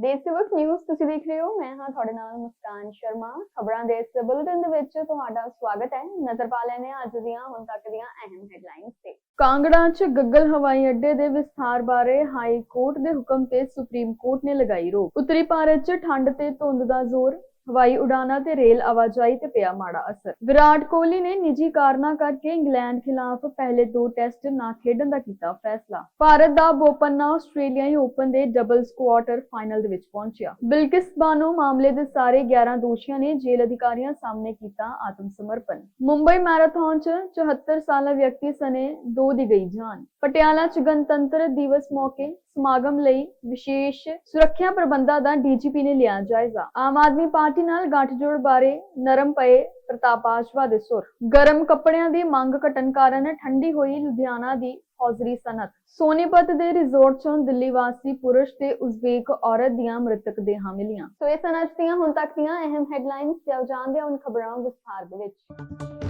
ਦੇਸ਼ਵਕ news ਤੁਸੀਂ ਦੇਖ ਰਹੇ ਹੋ। ਮੈਂ ਹਾਂ ਤੁਹਾਡੇ ਨਾਲ ਮੁਸਕਾਨ ਸ਼ਰਮਾ। ਖਬਰਾਂ ਦੇ ਇਸ ਬੁਲੇਟਿਨ ਦੇ ਵਿੱਚ ਤੁਹਾਡਾ ਸਵਾਗਤ ਹੈ। ਨਜ਼ਰ ਪਾ ਲੈਣੇ ਅੱਜ ਦੀਆਂ, ਹੁਣ ਤੱਕ ਦੀਆਂ ਅਹਿਮ ਹੈਡਲਾਈਨਸ ਤੇ। ਕਾਂਗੜਾ 'ਚ ਗੱਗਲ ਹਵਾਈ ਅੱਡੇ ਦੇ ਵਿਸਥਾਰ ਬਾਰੇ ਹਾਈ ਕੋਰਟ ਦੇ ਹੁਕਮ ਤੇ ਸੁਪਰੀਮ ਕੋਰਟ ਨੇ ਲਗਾਈ ਰੋਕ। ਉੱਤਰੀ ਭਾਰਤ 'ਚ ਠੰਡ ਤੇ ਧੁੰਦ ਦਾ ਜ਼ੋਰ ਹਵਾਈ ਉਡਾਨਾਂ ਤੇ ਰੇਲ ਆਵਾਜਾਈ ਤੇ ਪਿਆ ਮਾੜਾ ਅਸਰ। ਵਿਰਾਟ ਕੋਹਲੀ ਨੇ ਨਿੱਜੀ ਕਾਰਨਾਂ ਕਰਕੇ ਇੰਗਲੈਂਡ ਖਿਲਾਫ ਪਹਿਲੇ ਦੋ ਟੈਸਟ ਨਾ ਖੇਡਣ ਦਾ ਕੀਤਾ ਫੈਸਲਾ। ਭਾਰਤ ਦਾ ਬੋਪੰਨਾ ਆਸਟ੍ਰੇਲੀਆਈ ਓਪਨ ਦੇ ਡਬਲਜ਼ ਕੁਆਰਟਰ ਫਾਈਨਲ ਦੇ ਵਿੱਚ ਪਹੁੰਚਿਆ। ਬਿਲਕਿਸ ਬਾਨੋ ਮਾਮਲੇ ਦੇ ਸਾਰੇ 11 ਦੋਸ਼ੀਆਂ ਨੇ ਜੇਲ੍ਹ ਅਧਿਕਾਰੀਆਂ ਸਾਹਮਣੇ ਕੀਤਾ ਆਤਮ ਸਮਰਪਣ। ਮੁੰਬਈ ਮੈਰਾਥਨ 'ਚ 74 ਸਾਲਾ ਵਿਅਕਤੀ ਸਨੇ ਦੋ ਦੀ ਗਈ ਜਾਨ। ਪਟਿਆਲਾ 'ਚ ਗਣਤੰਤਰ ਦਿਵਸ ਮੌਕੇ ਸਮਾਗਮ ਲਈ ਵਿਸ਼ੇਸ਼ ਸੁਰੱਖਿਆ ਪ੍ਰਬੰਧਾਂ ਦਾ ਡੀਜੀਪੀ ਨੇ ਲਿਆ ਜਾਇਜ਼ਾ। ਆਮ ਆਦਮੀ ਪਾਰਟੀ ਨਾਲ ਗੱਠਜੋੜ ਬਾਰੇ ਨਰਮ ਪਏ ਪ੍ਰਤਾਪ ਬਾਜਵਾ ਦੇ ਸੁਰ। ਗਰਮ ਕੱਪੜਿਆਂ ਦੀ ਮੰਗ ਘਟਣ ਕਾਰਨ ਠੰਡੀ ਹੋਈ ਲੁਧਿਆਣਾ ਦੀ ਹੌਜ਼ਰੀ ਸਨਅਤ। ਸੋਨੀਪਤ ਦੇ ਰਿਜ਼ੋਰਟ ਚੋਂ ਦਿੱਲੀ ਵਾਸੀ ਪੁਰਸ਼ ਤੇ ਉਜ਼ਬੇਕ ਔਰਤ ਦੀਆਂ ਮ੍ਰਿਤਕ ਦੇਹਾਂ ਮਿਲੀਆਂ। ਸੋ ਇਹ ਸਨ ਅੱਜ ਦੀਆਂ ਹੁਣ ਤੱਕ ਦੀਆਂ ਅਹਿਮ ਹੈਡਲਾਈਨਸ। ਤੇ ਜਾਣਦੇ ਹਾਂ ਖਬਰਾਂ ਵਿਸਥਾਰ ਦੇ ਵਿੱਚ।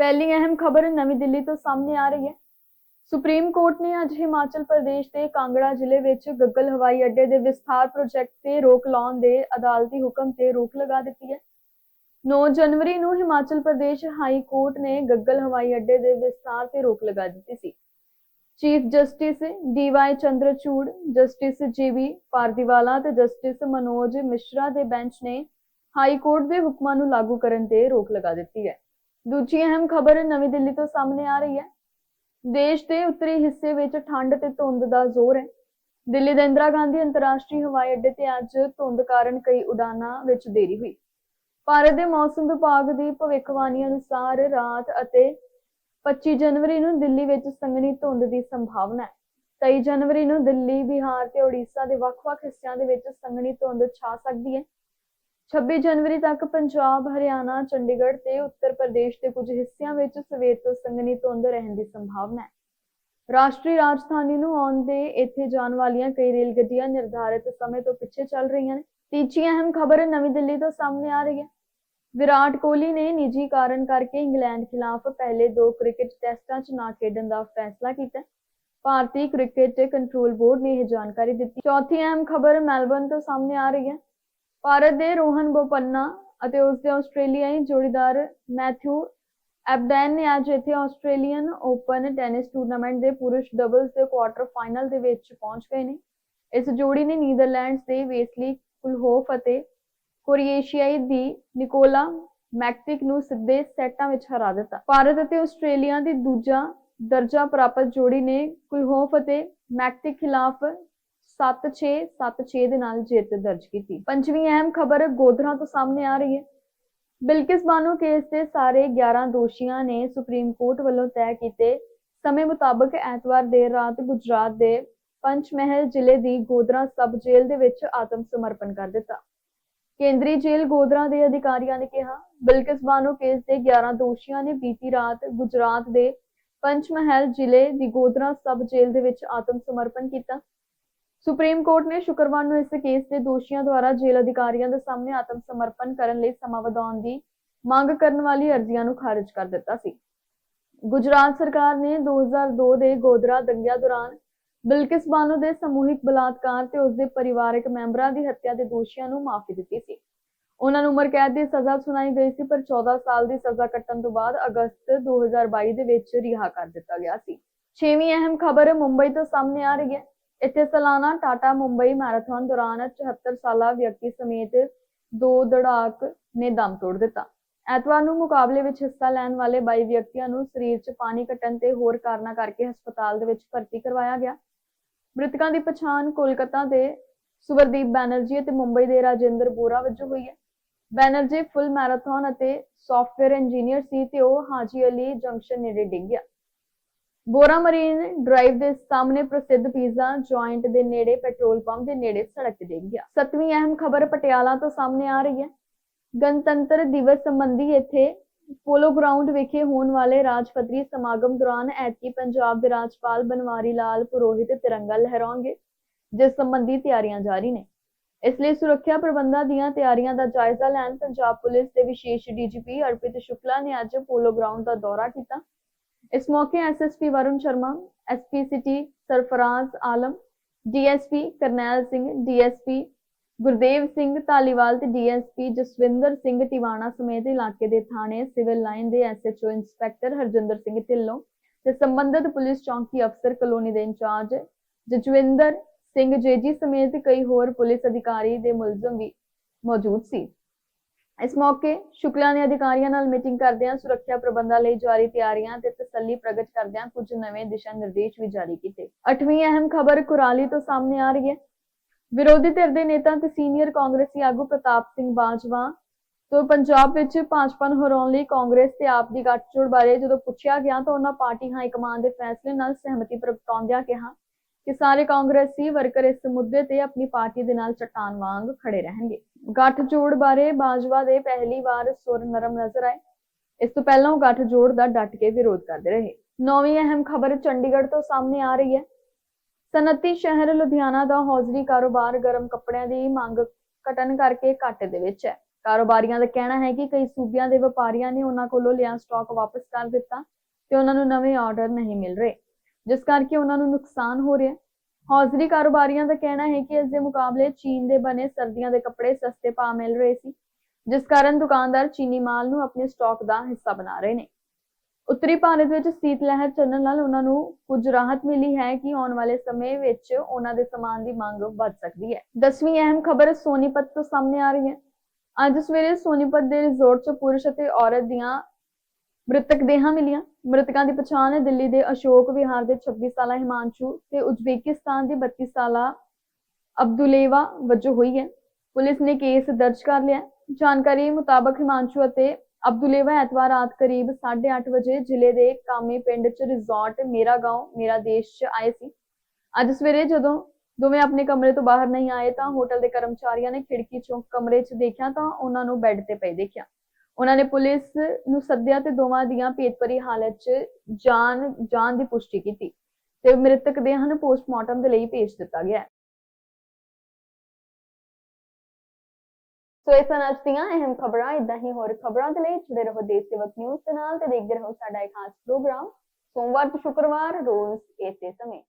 ਪਹਿਲੀ ਅਹਿਮ ਖਬਰ ਨਵੀਂ ਦਿੱਲੀ ਤੋਂ ਸਾਹਮਣੇ ਆ ਰਹੀ ਹੈ। ਸੁਪਰੀਮ ਕੋਰਟ ਨੇ ਅੱਜ ਹਿਮਾਚਲ ਪ੍ਰਦੇਸ਼ ਦੇ ਕਾਂਗੜਾ ਜ਼ਿਲ੍ਹੇ ਵਿੱਚ ਗੱਗਲ ਹਵਾਈ ਅੱਡੇ ਦੇ ਵਿਸਥਾਰ ਪ੍ਰੋਜੈਕਟ ਤੇ ਰੋਕ ਲਾਉਣ ਦੇ ਅਦਾਲਤੀ ਹੁਕਮ ਤੇ ਰੋਕ ਲਗਾ ਦਿੱਤੀ ਹੈ। 9 ਜਨਵਰੀ ਨੂੰ ਹਿਮਾਚਲ ਪ੍ਰਦੇਸ਼ ਹਾਈ ਕੋਰਟ ਨੇ ਗੱਗਲ ਹਵਾਈ ਅੱਡੇ ਦੇ ਵਿਸਥਾਰ ਤੇ ਰੋਕ ਲਗਾ ਦਿੱਤੀ ਸੀ। Chief justice D Y Chandrachud, justice G B Pardiwala ਤੇ ਜਸਟਿਸ ਮਨੋਜ ਮਿਸ਼ਰਾ ਦੇ ਬੈਂਚ ਨੇ ਹਾਈ ਕੋਰਟ ਦੇ ਹੁਕਮਾਂ ਨੂੰ ਲਾਗੂ ਕਰਨ ਤੇ ਰੋਕ ਲਗਾ ਦਿੱਤੀ ਹੈ। ਦੂਜੀ ਅਹਿਮ ਖਬਰ ਨਵੀਂ ਦਿੱਲੀ ਤੋਂ ਸਾਹਮਣੇ ਆ ਰਹੀ ਹੈ। ਦੇਸ਼ ਦੇ ਉੱਤਰੀ ਹਿੱਸੇ ਵਿੱਚ ਠੰਡ ਤੇ ਧੁੰਦ ਦਾ ਜ਼ੋਰ ਹੈ। ਦਿੱਲੀ ਦੇ ਇੰਦਰਾ ਗਾਂਧੀ ਅੰਤਰਰਾਸ਼ਟਰੀ ਹਵਾਈ ਅੱਡੇ ਤੇ ਅੱਜ ਧੁੰਦ ਕਾਰਨ ਕਈ ਉਡਾਨਾਂ ਵਿੱਚ ਦੇਰੀ ਹੋਈ। ਭਾਰਤ ਦੇ ਮੌਸਮ ਵਿਭਾਗ ਦੀ ਭਵਿੱਖਬਾਣੀ ਅਨੁਸਾਰ ਰਾਤ ਅਤੇ 25 ਜਨਵਰੀ ਨੂੰ ਦਿੱਲੀ ਵਿੱਚ ਸੰਘਣੀ ਧੁੰਦ ਦੀ ਸੰਭਾਵਨਾ ਹੈ। 23 ਜਨਵਰੀ ਨੂੰ ਦਿੱਲੀ, ਬਿਹਾਰ ਤੇ ਉੜੀਸਾ ਦੇ ਵੱਖ-ਵੱਖ ਹਿੱਸਿਆਂ ਦੇ ਵਿੱਚ ਸੰਘਣੀ ਧੁੰਦ ਛਾ ਸਕਦੀ ਹੈ। 26 ਜਨਵਰੀ ਤੱਕ ਪੰਜਾਬ, ਹਰਿਆਣਾ, ਚੰਡੀਗੜ੍ਹ ਤੇ ਉੱਤਰ ਪ੍ਰਦੇਸ਼ ਦੇ ਕੁਝ ਹਿੱਸਿਆਂ ਵਿੱਚ ਸਵੇਰ ਤੋਂ ਸੰਘਣੀ ਧੁੰਦ ਰਹਿਣ ਦੀ ਸੰਭਾਵਨਾ ਹੈ। ਰਾਸ਼ਟਰੀ ਰਾਜਧਾਨੀ ਨੂੰ ਆਉਣ ਦੇ ਇੱਥੇ ਜਾਣ ਵਾਲੀਆਂ ਕਈ ਰੇਲ ਗੱਡੀਆਂ ਨਿਰਧਾਰਿਤ ਸਮੇਂ ਤੋਂ ਪਿੱਛੇ ਚੱਲ ਰਹੀਆਂ ਨੇ। ਤੀਜੀ ਅਹਿਮ ਖਬਰ ਨਵੀਂ ਦਿੱਲੀ ਤੋਂ ਸਾਹਮਣੇ ਆ ਰਹੀ ਹੈ। ਵਿਰਾਟ ਕੋਹਲੀ ਨੇ ਨਿੱਜੀ ਕਾਰਨ ਕਰਕੇ ਇੰਗਲੈਂਡ ਖਿਲਾਫ ਪਹਿਲੇ ਦੋ ਕ੍ਰਿਕਟ ਟੈਸਟਾਂ 'ਚ ਨਾ ਖੇਡਣ ਦਾ ਫੈਸਲਾ ਕੀਤਾ ਭਾਰਤੀ ਕ੍ਰਿਕਟ ਕੰਟਰੋਲ ਬੋਰਡ ਨੇ ਇਹ ਜਾਣਕਾਰੀ ਦਿੱਤੀ। ਚੌਥੀ ਅਹਿਮ ਖਬਰ ਮੈਲਬਰਨ ਤੋਂ ਸਾਹਮਣੇ ਆ ਰਹੀ ਹੈ। ਭਾਰਤ ਦੇ ਰੋਹਨ ਬੋਪੰਨਾ ਅਤੇ ਉਸ ਦੇ ਆਸਟ੍ਰੇਲੀਆਈ ਜੋੜੀਦਾਰ ਮੈਥਿਊ ਐਬਡੈਨ ਨੇ ਅੱਜ ਇੱਥੇ ਆਸਟ੍ਰੇਲੀਅਨ ਓਪਨ ਟੈਨਿਸ ਟੂਰਨਾਮੈਂਟ ਦੇ ਪੁਰਸ਼ ਡਬਲਜ਼ ਦੇ ਕੁਆਰਟਰ ਫਾਈਨਲ ਦੇ ਵਿੱਚ ਪਹੁੰਚ ਗਏ ਨੇ। ਇਸ ਜੋੜੀ ਨੇ ਨੀਦਰਲੈਂਡਸ ਦੇ ਵੇਸਲੀ ਕੁਲਹੋਫ ਅਤੇ ਕੋਰੀਏਸ਼ੀਆਈ ਦੀ ਨਿਕੋਲਾ ਮੈਕਟਿਕ ਨੂੰ ਸਿੱਧੇ ਸੈੱਟਾਂ ਵਿੱਚ ਹਰਾ ਦਿੱਤਾ। ਭਾਰਤ ਅਤੇ ਆਸਟ੍ਰੇਲੀਆ ਦੀ ਦੂਜਾ ਦਰਜਾ ਪ੍ਰਾਪਤ ਜੋੜੀ ਨੇ ਕੁਲਹੋਫ ਅਤੇ ਮੈਕਟਿਕ ਖਿਲਾਫ 7-6 7-6 ਦੇ ਨਾਲ ਜਿੱਤ ਦਰਜ ਕੀਤੀ। ਪੰਜਵੀਂ ਅਹਿਮ ਖਬਰ ਗੋਧਰਾ ਤੋਂ ਸਾਹਮਣੇ ਆ ਰਹੀ ਹੈ। ਬਿਲਕਿਸ ਬਾਨੋ ਕੇਸ ਦੇ ਸਾਰੇ 11 ਦੋਸ਼ੀਆਂ ਨੇ ਸੁਪਰੀਮ ਕੋਰਟ ਵੱਲੋਂ ਤੈਅ ਕੀਤੇ ਸਮੇਂ ਮੁਤਾਬਕ ਐਤਵਾਰ ਦੇਰ ਰਾਤ ਗੁਜਰਾਤ ਦੇ ਪੰਚਮਹਿਲ ਜ਼ਿਲ੍ਹੇ ਦੀ ਗੋਧਰਾ ਸਬ ਜੇਲ੍ਹ ਦੇ ਵਿੱਚ ਆਤਮ ਸਮਰਪਣ ਕਰ ਦਿੱਤਾ। ਕੇਂਦਰੀ ਜੇਲ੍ਹ ਗੋਧਰਾ ਦੇ ਅਧਿਕਾਰੀਆਂ ਨੇ ਕਿਹਾ, ਬਿਲਕਿਸ ਬਾਨੋ ਕੇਸ ਦੇ 11 ਦੋਸ਼ੀਆਂ ਨੇ ਬੀਤੀ ਰਾਤ ਗੁਜਰਾਤ ਦੇ ਪੰਚਮਹਿਲ ਜ਼ਿਲ੍ਹੇ ਦੀ ਗੋਧਰਾ ਸਬ ਜੇਲ੍ਹ ਦੇ ਵਿੱਚ ਆਤਮ ਸਮਰਪਣ ਕੀਤਾ। ਸੁਪਰੀਮ ਕੋਰਟ ਨੇ ਸ਼ੁੱਕਰਵਾਰ ਨੂੰ ਇਸ ਕੇਸ ਦੇ ਦੋਸ਼ੀਆਂ ਦੁਆਰਾ ਜੇਲ੍ਹ ਅਧਿਕਾਰੀਆਂ ਦੇ ਸਾਹਮਣੇ ਆਤਮ ਸਮਰਪਣ ਕਰਨ ਲਈ ਸਮਾਂ ਵਧਾਉਣ ਦੀ ਮੰਗ ਕਰਨ ਵਾਲੀ ਅਰਜ਼ੀਆਂ ਨੂੰ ਖਾਰਜ ਕਰ ਦਿੱਤਾ ਸੀ। ਗੁਜਰਾਤ ਸਰਕਾਰ ਨੇ 2002 ਦੇ ਗੋਧਰਾ ਦੰਗਿਆਂ ਦੌਰਾਨ ਬਿਲਕਿਸ ਬਾਨੋ ਦੇ ਸਮੂਹਿਕ ਬਲਾਤਕਾਰ ਤੇ ਉਸ ਦੇ ਪਰਿਵਾਰਕ ਮੈਂਬਰਾਂ ਦੀ ਹੱਤਿਆ ਦੇ ਦੋਸ਼ੀਆਂ ਨੂੰ ਮਾਫੀ ਦਿੱਤੀ ਸੀ। ਉਹਨਾਂ ਨੂੰ ਉਮਰ ਕੈਦ ਦੀ ਸਜ਼ਾ ਸੁਣਾਈ ਗਈ ਸੀ, ਪਰ 14 ਸਾਲ ਦੀ ਸਜ਼ਾ ਕੱਟਣ ਤੋਂ ਬਾਅਦ ਅਗਸਤ 2022 ਦੇ ਵਿੱਚ ਰਿਹਾ ਕਰ ਦਿੱਤਾ ਗਿਆ ਸੀ। ਛੇਵੀਂ ਅਹਿਮ ਖਬਰ ਮੁੰਬਈ ਤੋਂ ਸਾਹਮਣੇ ਆ ਰਹੀ ਹੈ। ਇੱਥੇ ਸਾਲਾਨਾ ਟਾਟਾ ਮੁੰਬਈ ਮੈਰਾਥਨ ਦੌਰਾਨ 74 ਸਾਲਾ ਵਿਅਕਤੀ ਸਮੇਤ ਦੋ ਦੜਾਕ ਨੇ ਦਮ ਤੋੜ ਦਿੱਤਾ। ਐਤਵਾਰ ਨੂੰ ਮੁਕਾਬਲੇ ਵਿੱਚ ਹਿੱਸਾ ਲੈਣ ਵਾਲੇ 22 ਵਿਅਕਤੀਆਂ ਨੂੰ ਸਰੀਰ 'ਚ ਪਾਣੀ ਘਟਣ ਤੇ ਹੋਰ ਕਾਰਨਾਂ ਕਰਕੇ ਹਸਪਤਾਲ ਦੇ ਵਿੱਚ ਭਰਤੀ ਕਰਵਾਇਆ ਗਿਆ। ਮ੍ਰਿਤਕਾਂ ਦੀ ਪਛਾਣ ਕੋਲਕਾਤਾ ਦੇ ਸੁਵਰਦੀਪ ਬੈਨਰਜੀ ਅਤੇ ਮੁੰਬਈ ਦੇ ਰਾਜਿੰਦਰ ਬੋਰਾ ਵਜੋਂ ਹੋਈ ਹੈ। ਬੈਨਰਜੀ ਫੁੱਲ ਮੈਰਾਥਨ ਅਤੇ ਸੌਫਟਵੇਅਰ ਇੰਜੀਨੀਅਰ ਸੀ ਤੇ ਉਹ ਹਾਜੀ ਅਲੀ ਜੰਕਸ਼ਨ ਨੇੜੇ ਡਿੱਗ ਗਿਆ। ਬੋਰਾ ਮਰੀਨ ਡਰਾਈਵ ਦੇ ਸਾਹਮਣੇ ਪ੍ਰਸਿੱਧ ਪੀਜ਼ਾ ਜੁਆਇੰਟ ਦੇ ਨੇੜੇ ਪੈਟਰੋਲ ਪੰਪ ਦੇ ਨੇੜੇ ਸੜਕ ਤੇ ਡਿੱਗ ਗਿਆ। ਸੱਤਵੀਂ ਅਹਿਮ ਖਬਰ ਪਟਿਆਲਾ ਤੋਂ ਸਾਹਮਣੇ ਆ ਰਹੀ ਹੈ। ਗਣਤੰਤਰ ਦਿਵਸ ਸੰਬੰਧੀ ਇੱਥੇ ਪੋਲੋ ਗਰਾਊਂਡ ਵਿਖੇ ਹੋਣ ਵਾਲੇ ਰਾਜਪੱਤਰੀ ਸਮਾਗਮ ਦੌਰਾਨ ਐਤਕੀ ਪੰਜਾਬ ਦੇ ਰਾਜਪਾਲ ਬਨਵਾਰੀ ਲਾਲ, ਪੁਰੋਹਿਤ ਤਿਰੰਗਾ ਲਹਿਰਾਉਣਗੇ, ਜਿਸ ਸੰਬੰਧੀ ਤਿਆਰੀਆਂ ਜਾਰੀ ਨੇ। ਇਸ ਲਈ ਸੁਰੱਖਿਆ ਪ੍ਰਬੰਧਾਂ ਦੀਆਂ ਤਿਆਰੀਆਂ ਦਾ ਜਾਇਜ਼ਾ ਲੈਣ ਪੰਜਾਬ ਪੁਲਿਸ ਦੇ ਵਿਸ਼ੇਸ਼ ਡੀਜੀਪੀ ਅਰਪਿਤ ਸ਼ੁਕਲਾ ਨੇ ਅੱਜ ਪੋਲੋ ਗਰਾਊਂਡ ਦਾ ਦੌਰਾ ਕੀਤਾ। ਇਸ ਮੌਕੇ SSP Varun Sharma SP city Sarfaraz Alam DSP Karnail Singh DSP Gurdev Singh Dhaliwal ਤੇ ਡੀਐਸਪੀ ਜਸਵਿੰਦਰ ਸਿੰਘ ਟਿਵਾਣਾ ਸਮੇਤ ਇਲਾਕੇ ਦੇ ਥਾਣੇ ਸਿਵਲ ਲਾਈਨ ਦੇ ਐਸਐਚਓ ਇੰਸਪੈਕਟਰ ਹਰਜਿੰਦਰ ਸਿੰਘ ਢਿੱਲੋਂ ਤੇ ਸੰਬੰਧਿਤ ਪੁਲਿਸ ਚੌਂਕੀ ਅਫਸਰ ਕਲੋਨੀ ਦੇ ਇੰਚਾਰਜ ਜਜਵਿੰਦਰ ਸਿੰਘ ਜੇਜੀ ਸਮੇਤ ਕਈ ਹੋਰ ਪੁਲਿਸ ਅਧਿਕਾਰੀ ਦੇ ਮੁਲਜ਼ਮ ਵੀ ਮੌਜੂਦ ਸੀ। ਇਸ ਮੌਕੇ ਸ਼ੁਕਲਾ ਨੇ ਅਧਿਕਾਰੀਆਂ ਨਾਲ ਮੀਟਿੰਗ ਕਰਦਿਆਂ ਸੁਰੱਖਿਆ ਪ੍ਰਬੰਧਾਂ ਲਈ ਜਾਰੀ ਤਿਆਰੀਆਂ ਤੇ ਤਸੱਲੀ ਪ੍ਰਗਟ ਕਰਦਿਆਂ ਕੁਝ ਨਵੇਂ ਦਿਸ਼ਾ ਨਿਰਦੇਸ਼ ਵੀ ਜਾਰੀ ਕੀਤੇ। ਅੱਠਵੀਂ ਅਹਿਮ ਖਬਰ ਕੁਰਾਲੀ ਤੋਂ ਸਾਹਮਣੇ ਆ ਰਹੀ ਹੈ। ਵਿਰੋਧੀ ਧਿਰ ਦੇ ਨੇਤਾ ਤੇ ਸੀਨੀਅਰ ਕਾਂਗਰਸੀ ਆਗੂ ਪ੍ਰਤਾਪ ਸਿੰਘ ਬਾਜਵਾ ਤੋਂ ਪੰਜਾਬ ਵਿੱਚ ਭਾਜਪਾ ਨੂੰ ਹਰਾਉਣ ਲਈ ਕਾਂਗਰਸ ਤੇ ਆਪ ਦੀ ਗੱਠਜੋੜ ਬਾਰੇ ਜਦੋਂ ਪੁੱਛਿਆ ਗਿਆ ਤਾਂ ਉਹਨਾਂ ਪਾਰਟੀ ਹਾਈ ਕਮਾਂਡ ਦੇ ਫੈਸਲੇ ਨਾਲ ਸਹਿਮਤੀ ਪ੍ਰਗਟਾਉਂਦਿਆਂ ਕਿਹਾ ਕਿ ਸਾਰੇ ਕਾਂਗਰਸੀ ਵਰਕਰ ਇਸ ਮੁੱਦੇ ਤੇ ਆਪਣੀ ਪਾਰਟੀ ਦੇ ਨਾਲ ਚਟਾਨ ਵਾਂਗ ਖੜੇ ਰਹਿਣਗੇ। ਗੱਠਜੋੜ ਬਾਰੇ ਬਾਜਵਾ ਦੇ ਪਹਿਲੀ ਵਾਰ ਸੁਰ ਨਰਮ ਨਜ਼ਰ ਆਏ। ਇਸ ਤੋਂ ਪਹਿਲਾਂ ਉਹ ਗੱਠਜੋੜ ਦਾ ਡਟ ਕੇ ਵਿਰੋਧ ਕਰਦੇ ਰਹੇ। ਨੌਵੀਂ ਅਹਿਮ ਖਬਰ ਚੰਡੀਗੜ੍ਹ ਤੋਂ ਸਾਹਮਣੇ ਆ ਰਹੀ ਹੈ। ਸਨਅਤੀ ਸ਼ਹਿਰ ਲੁਧਿਆਣਾ ਦਾ ਹੌਜ਼ਰੀ ਕਾਰੋਬਾਰ ਗਰਮ ਕੱਪੜਿਆਂ ਦੀ ਮੰਗ ਘਟਣ ਕਰਕੇ ਘਾਟੇ ਦੇ ਵਿੱਚ ਹੈ। ਕਾਰੋਬਾਰੀਆਂ ਦਾ ਕਹਿਣਾ ਹੈ ਕਿ ਕਈ ਸੂਬਿਆਂ ਦੇ ਵਪਾਰੀਆਂ ਨੇ ਉਹਨਾਂ ਕੋਲੋਂ ਲਿਆ ਸਟਾਕ ਵਾਪਸ ਕਰ ਦਿੱਤਾ ਤੇ ਉਹਨਾਂ ਨੂੰ ਨਵੇਂ ਆਰਡਰ ਨਹੀਂ ਮਿਲ ਰਹੇ। ਜਿਸ ਕਰਕੇ ਉਹਨਾਂ ਨੂੰ ਨੁਕਸਾਨ ਹੋ ਰਿਹਾ ਹੈ। ਹੌਜ਼ਰੀ ਕਾਰੋਬਾਰੀਆਂ ਦਾ ਕਹਿਣਾ ਹੈ ਕਿ ਇਸ ਦੇ ਮੁਕਾਬਲੇ ਚੀਨ ਦੇ ਬਣੇ ਸਰਦੀਆਂ ਦੇ ਕੱਪੜੇ ਸਸਤੇ ਭਾਅ ਮਿਲ ਰਹੇ ਸੀ, ਜਿਸ ਕਾਰਨ ਦੁਕਾਨਦਾਰ ਚੀਨੀ ਮਾਲ ਨੂੰ ਆਪਣੇ ਸਟਾਕ ਦਾ ਹਿੱਸਾ ਬਣਾ ਰਹੇ ਨੇ। ਉੱਤਰੀ ਭਾਰਤ ਵਿੱਚ ਸੀਤ ਲਹਿਰ ਚੱਲਣ ਨਾਲ ਉਹਨਾਂ ਨੂੰ ਕੁਝ ਰਾਹਤ ਮਿਲੀ ਹੈ ਕਿ ਆਉਣ ਵਾਲੇ ਸਮੇਂ ਵਿੱਚ ਉਹਨਾਂ ਦੇ ਸਮਾਨ ਦੀ ਮੰਗ ਵੱਧ ਸਕਦੀ ਹੈ। ਦਸਵੀਂ ਅਹਿਮ ਖਬਰ ਸੋਨੀਪਤ ਤੋਂ ਸਾਹਮਣੇ ਆ ਰਹੀ ਹੈ। ਅੱਜ ਸਵੇਰੇ ਸੋਨੀਪਤ ਦੇ ਰਿਜ਼ੋਰਟ 'ਚ ਪੁਰਸ਼ ਅਤੇ ਔਰਤ ਦੀਆਂ ਮ੍ਰਿਤਕ ਦੇਹਾਂ ਮਿਲੀਆਂ ਮ੍ਰਿਤਕਾਂ ਦੀ ਪਛਾਣ ਦਿੱਲੀ ਦੇ ਅਸ਼ੋਕ ਵਿਹਾਰ ਦੇ 26 ਸਾਲਾ ਹਿਮਾਂਸ਼ੂ ਤੇ ਉਜ਼ਬੇਕਿਸਤਾਨ ਦੀ 32 ਸਾਲਾ ਅਬਦੁਲੇਵਾ ਵਜੋਂ ਹੋਈ ਹੈ ਪੁਲਿਸ ਨੇ ਕੇਸ ਦਰਜ ਕਰ ਲਿਆ ਹੈ। ਜਾਣਕਾਰੀ ਮੁਤਾਬਕ ਹਿਮਾਂਸ਼ੂ ਅਤੇ ਅਬਦੁਲੇਵਾ ਐਤਵਾਰ ਰਾਤ ਕਰੀਬ 8:30 ਵਜੇ ਜ਼ਿਲ੍ਹੇ ਦੇ ਕਾਮੇ ਪਿੰਡ 'ਚ ਰਿਜ਼ੋਰਟ ਮੇਰਾ گاؤں ਮੇਰਾ ਦੇਸ਼ 'ਚ ਆਏ ਸੀ ਅੱਜ ਸਵੇਰੇ ਜਦੋਂ ਦੋਵੇਂ ਆਪਣੇ ਕਮਰੇ ਤੋਂ ਬਾਹਰ ਨਹੀਂ ਆਏ ਤਾਂ ਹੋਟਲ ਦੇ ਕਰਮਚਾਰੀਆਂ ਨੇ ਖਿੜਕੀ 'ਚੋਂ ਕਮਰੇ 'ਚ ਦੇਖਿਆ ਤਾਂ ਉਹਨਾਂ ਨੂੰ ਬੈੱਡ ਤੇ ਪਏ ਦੇਖਿਆ ਉਹਨਾਂ ਨੇ ਪੁਲਿਸ ਨੂੰ ਸੱਦਿਆ ਤੇ ਦੋਵਾਂ ਦੀਆਂ ਭੇਤਭਰੀ ਹਾਲਤ 'ਚ ਜਾਨ ਜਾਨ ਦੀ ਪੁਸ਼ਟੀ ਕੀਤੀ ਤੇ ਮ੍ਰਿਤਕ ਦੇਹਾਂ ਨੂੰ ਪੋਸਟਮਾਰਟਮ ਦੇ ਲਈ ਭੇਜ ਦਿੱਤਾ ਗਿਆ। ਸੋ ਇਹ ਸਨ ਅੱਜ ਦੀਆਂ ਅਹਿਮ ਖਬਰਾਂ। ਇਦਾਂ ਹੀ ਹੋਰ ਖਬਰਾਂ ਦੇ ਲਈ ਜੁੜੇ ਰਹੋ ਦੇਸ਼ ਸੇਵਕ ਨਿਊਜ਼ ਦੇ ਨਾਲ ਤੇ ਦੇਖਦੇ ਰਹੋ ਸਾਡਾ ਇਹ ਖਾਸ ਪ੍ਰੋਗਰਾਮ। ਸੋਮਵਾਰ ਤੋਂ ਸ਼ੁੱਕਰਵਾਰ, ਰੋਜ਼ ਇਸੇ ਸਮੇਂ।